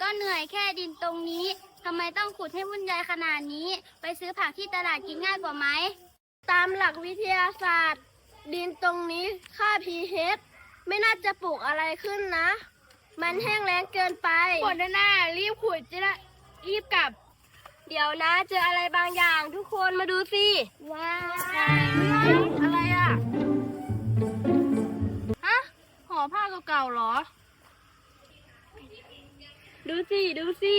ก็เหนื่อยแค่ดินตรงนี้ทำไมต้องขุดให้วุ่นวายขนาดนี้ ไปซื้อผักที่ตลาดกินง่ายกว่าไหม ตามหลักวิทยาศาสตร์ ดินตรงนี้ค่า pH ไม่น่าจะปลูกอะไรขึ้นนะ มันแห้งแล้งเกินไปปวดหน้ารีบขุดจะได้รีบกลับ เดี๋ยวนะเจออะไรบางอย่างทุกคนมาดูสิ ว้าว อะไรอะฮะห่อผ้าเก่าๆเหรอ ดูสิ ดูสิ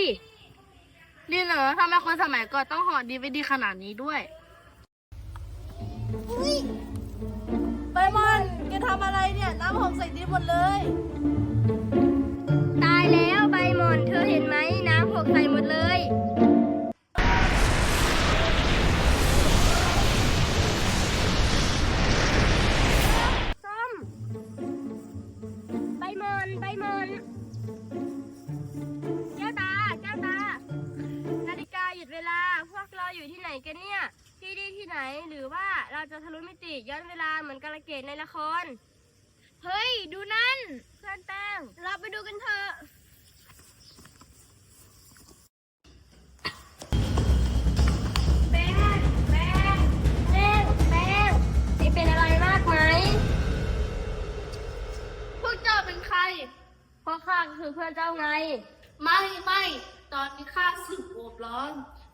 นี่เหรอทำไมคนสมัยก่อนต้องห่อดีไว้ดีขนาดนี้ด้วยใบมอนแกทำอะไรเนี่ย น้ำหกใส่ดินหมดเลย กันเนี่ย ที่นี่ที่ไหนหรือว่าเราจะทะลุมิติย้อนเวลาเหมือนกาลเกตในละคร เฮ้ย ดูนั่น เพื่อนแป้ง เราไปดูกันเถอะแป้งแป้งแป้งแป้งนี่เป็นอะไรมากไหม พวกเจ้าเป็นใคร เพราะข้าก็คือเพื่อนเจ้าไง ไม่ไม่ ตอนนี้ข้าสึกโอบร้อน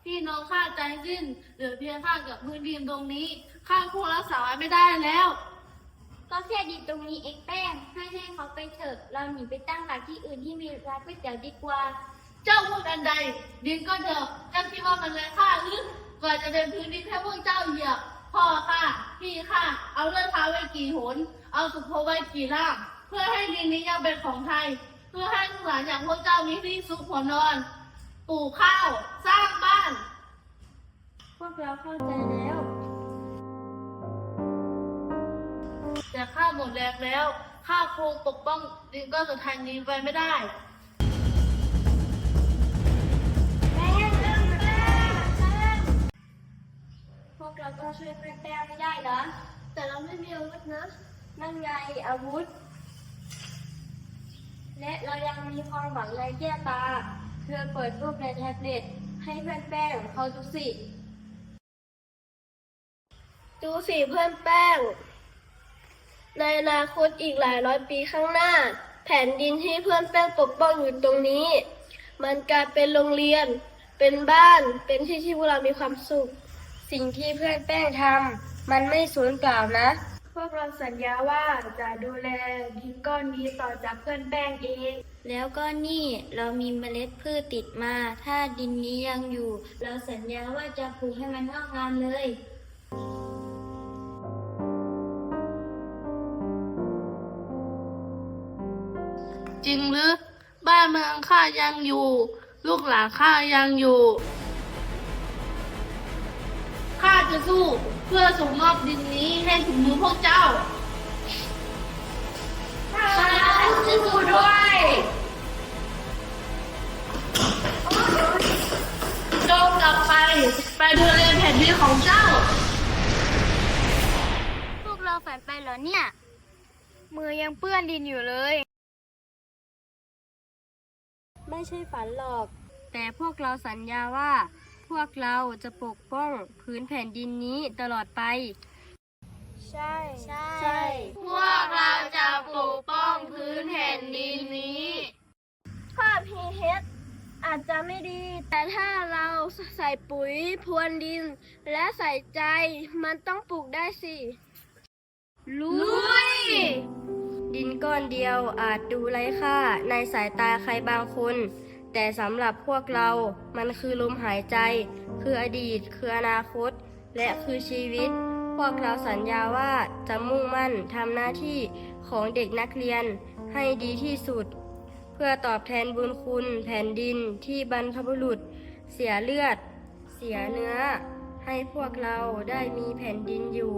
พี่น้องข้าใจสิ้นเหลือเพียงข้ากับพื้นดินตรงนี้ข้าคงรักษาไว้ไม่ได้แล้ว ก็แค่ดินตรงนี้เองแป้งให้ให้เขาไปเถอะเราหนีไปตั้งหลักที่อื่นที่มีร้านก๋วยเตี๋ยวดีกว่า เจ้าพูดอันใด ดินก็เถอะเจ้าคิดว่ามันเลยค่าหรือกว่าจะเป็นพื้นดินแค่พวกเจ้าเหยียบพ่อข้าพี่ข้าเอาเลือดเท้าไว้กี่หน เอาสุโขไว้กี่ล่างเพื่อให้ดินนี้ยังเป็นของไทย เพื่อให้ลูกหลานอย่างพวกเจ้ามีที่ซุกหัวนอน ปลูกข้าว สร้างบ้านพ วกเราเข้าใจแล้ว แต่ข้าหมดแรงแล้ว ข้าคงปกป้องดินก้อนสุดท้ายนี้ไว้ไม่ได้พวกเราก็ช่วยเพื่อนแป้งไม่ได้นะ แต่เราไม่มีอาวุธนะ นั่นไงอาวุธ และเรายังมีความหวังในแก้ตา เธอเปิดรูปในแท็บเล็ตให้เพื่อนแป้งเขาดูสิ ดูสิเพื่อนแป้ง ในอนาคตอีกหลายร้อยปีข้างหน้า แผ่นดินที่เพื่อนแป้งปกป้องอยู่ตรงนี้ มันกลายเป็นโรงเรียน เป็นบ้าน เป็นที่ที่พวกเรามีความสุข สิ่งที่เพื่อนแป้งทำมันไม่สูญเปล่านะ พวกเราสัญญาว่าจะดูแลดินก้อนนี้ต่อจากเพื่อนแป้งเอง แล้วก็นี่เรามีเมล็ดพืชติดมา ถ้าดินนี้ยังอยู่ เราสัญญาว่าจะปลูกให้มันงอกงามเลย จริงหรือ บ้านเมืองข้ายังอยู่ ลูกหลานข้ายังอยู่ข้าจะสู้เพื่อส่งมอบดินนี้ให้ถึงมือพวกเจ้าข้าจะสู้ด้วยจงกลับไป ไปดูแลแผ่นดินของเจ้า พวกเราฝันไปเหรอเนี่ย มือยังเปื้อนดินอยู่เลย ไม่ใช่ฝันหรอก แต่พวกเราสัญญาว่า พวกเราจะปกป้องพื้นแผ่นดินนี้ตลอดไป ใช่ใช่ พวกเราจะปกป้องพื้นแผ่นดินนี้ค่า pH อาจจะไม่ดี แต่ถ้าเราใส่ปุ๋ยพรวนดิน และใส่ใจมันต้องปลูกได้สิ ลุย ดินก้อนเดียวอาจดูไร้ค่าในสายตาใครบางคน แต่สำหรับพวกเรามันคือลมหายใจ คืออดีต คืออนาคต และคือชีวิต พวกเราสัญญาว่าจะมุ่งมั่นทำหน้าที่ของเด็กนักเรียนให้ดีที่สุด เพื่อตอบแทนบุญคุณแผ่นดินที่บรรพบุรุษ เสียเลือด เสียเนื้อ ให้พวกเราได้มีแผ่นดินอยู่